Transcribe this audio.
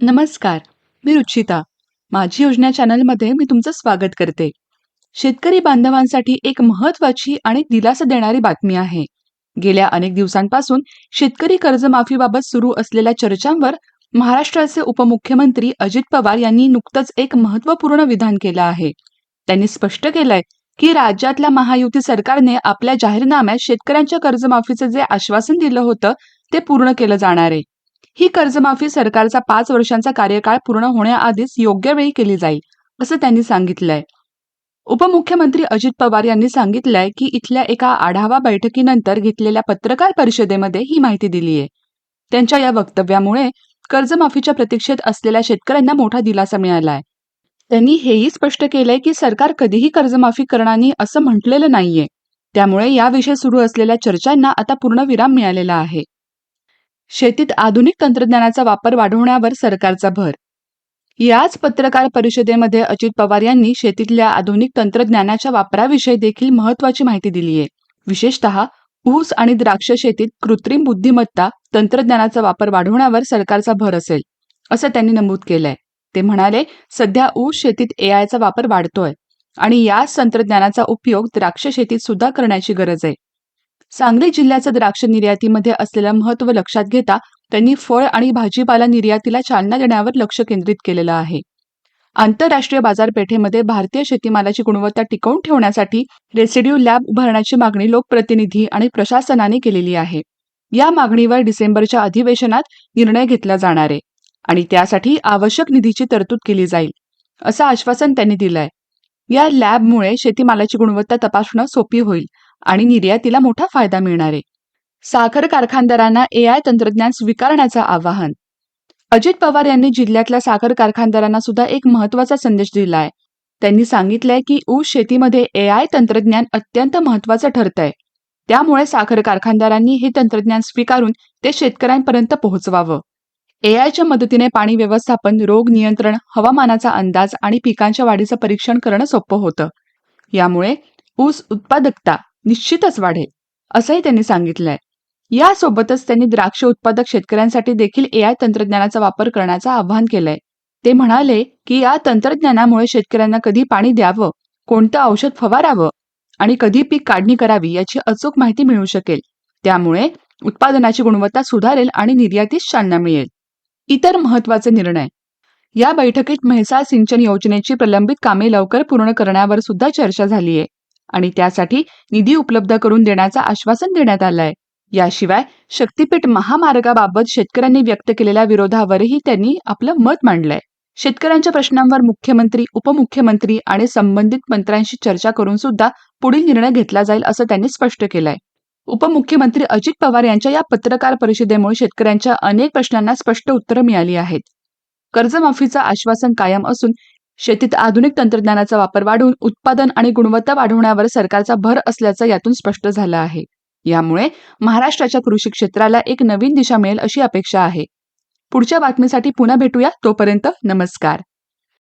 नमस्कार मी रुचिता. माझी योजना चॅनलमध्ये मी तुमचं स्वागत करते. शेतकरी बांधवांसाठी एक महत्वाची आणि दिलासा देणारी बातमी आहे. गेल्या अनेक दिवसांपासून शेतकरी कर्जमाफीबाबत सुरू असलेल्या चर्चांवर महाराष्ट्राचे उपमुख्यमंत्री अजित पवार यांनी नुकतंच एक महत्त्वपूर्ण विधान केलं आहे. त्यांनी स्पष्ट केलंय की राज्यातल्या महायुती सरकारने आपल्या जाहीरनाम्यात शेतकऱ्यांच्या कर्जमाफीचं जे आश्वासन दिलं होतं ते पूर्ण केलं जाणार आहे. ही कर्जमाफी सरकारचा पाच वर्षांचा कार्यकाळ पूर्ण होण्याआधीच योग्य वेळी केली जाईल असं त्यांनी सांगितलंय. उपमुख्यमंत्री अजित पवार यांनी सांगितलंय की इथल्या एका आढावा बैठकीनंतर घेतलेल्या पत्रकार परिषदेमध्ये ही माहिती दिली आहे त्यांच्या या वक्तव्यामुळे कर्जमाफीच्या प्रतीक्षेत असलेल्या शेतकऱ्यांना मोठा दिलासा मिळालाय. त्यांनी हेही स्पष्ट केलंय की सरकार कधीही कर्जमाफी करणार असं म्हटलेलं नाहीये. त्यामुळे याविषयी सुरू असलेल्या चर्चांना आता पूर्ण विराम मिळालेला आहे. शेतीत आधुनिक तंत्रज्ञानाचा वापर वाढवण्यावर सरकारचा भर. याच पत्रकार परिषदेमध्ये अजित पवार यांनी शेतीतल्या आधुनिक तंत्रज्ञानाच्या वापराविषयी देखील महत्वाची माहिती दिली आहे. विशेषतः ऊस आणि द्राक्ष शेतीत कृत्रिम बुद्धिमत्ता तंत्रज्ञानाचा वापर वाढवण्यावर सरकारचा भर असेल असं त्यांनी नमूद केलंय. ते म्हणाले सध्या ऊस शेतीत एआयचा वापर वाढतोय आणि याच तंत्रज्ञानाचा उपयोग द्राक्ष शेतीत सुद्धा करण्याची गरज आहे. सांगली जिल्ह्याचा द्राक्ष निर्यातीमध्ये असलेलं महत्त्व लक्षात घेता त्यांनी फळ आणि भाजीपाला निर्यातीला चालना देण्यावर लक्ष केंद्रित केलेलं आहे. आंतरराष्ट्रीय बाजारपेठेमध्ये भारतीय शेतीमालाची गुणवत्ता टिकवून ठेवण्यासाठी रेसिड्यू लॅब उभारण्याची मागणी लोकप्रतिनिधी आणि प्रशासनाने केलेली आहे. या मागणीवर डिसेंबरच्या अधिवेशनात निर्णय घेतला जाणार आहे आणि त्यासाठी आवश्यक निधीची तरतूद केली जाईल असं आश्वासन त्यांनी दिलंय. या लॅबमुळे शेतीमालाची गुणवत्ता तपासणं सोपी होईल आणि निर्यातीला मोठा फायदा मिळणार. आहे साखर कारखानदारांना एआय तंत्रज्ञान स्वीकारण्याचं आवाहन. अजित पवार यांनी जिल्ह्यातल्या साखर कारखानदारांना सुद्धा एक महत्त्वाचा संदेश दिला आहे त्यांनी सांगितलंय की ऊस शेतीमध्ये एआय तंत्रज्ञान अत्यंत महत्वाचं ठरतंय. त्यामुळे साखर कारखानदारांनी हे तंत्रज्ञान स्वीकारून ते शेतकऱ्यांपर्यंत पोहोचवावं. एआयच्या मदतीने पाणी व्यवस्थापन रोग नियंत्रण हवामानाचा अंदाज आणि पिकांच्या वाढीचं परीक्षण करणं सोपं होतं. यामुळे ऊस उत्पादकता निश्चितच वाढेल असंही त्यांनी सांगितलंय. यासोबतच त्यांनी द्राक्ष उत्पादक शेतकऱ्यांसाठी देखील एआय तंत्रज्ञानाचा वापर करण्याचं आवाहन केलंय. ते म्हणाले की या तंत्रज्ञानामुळे शेतकऱ्यांना कधी पाणी द्यावं कोणतं औषध फवारावं आणि कधी पीक काढणी करावी याची अचूक माहिती मिळू शकेल. त्यामुळे उत्पादनाची गुणवत्ता सुधारेल आणि निर्यातीस चालना मिळेल. इतर महत्त्वाचे निर्णय. या बैठकीत म्हैसाळ सिंचन योजनेची प्रलंबित कामे लवकर पूर्ण करण्यावर सुद्धा चर्चा झालीय. आणि त्यासाठी निधी उपलब्ध करून देण्याचं आश्वासन देण्यात आलंय. याशिवाय शक्तीपीठ महामार्गाबाबत शेतकऱ्यांनी व्यक्त केलेल्या विरोधावरही त्यांनी आपलं मत मांडलंय. शेतकऱ्यांच्या प्रश्नांवर मुख्यमंत्री उपमुख्यमंत्री आणि संबंधित मंत्र्यांशी चर्चा करून सुद्धा पुढील निर्णय घेतला जाईल असं त्यांनी स्पष्ट केलंय. उपमुख्यमंत्री अजित पवार यांच्या या पत्रकार परिषदेमुळे शेतकऱ्यांच्या अनेक प्रश्नांना स्पष्ट उत्तरं मिळाली आहेत. कर्जमाफीचं आश्वासन कायम असून शेतीत आधुनिक तंत्रज्ञानाचा वापर वाढवून उत्पादन आणि गुणवत्ता वाढवण्यावर सरकारचा भर असल्याचं यातून स्पष्ट झालं आहे. यामुळे महाराष्ट्राच्या कृषी क्षेत्राला एक नवीन दिशा मिळेल अशी अपेक्षा आहे. पुढच्या बातमीसाठी पुन्हा भेटूया. तोपर्यंत नमस्कार.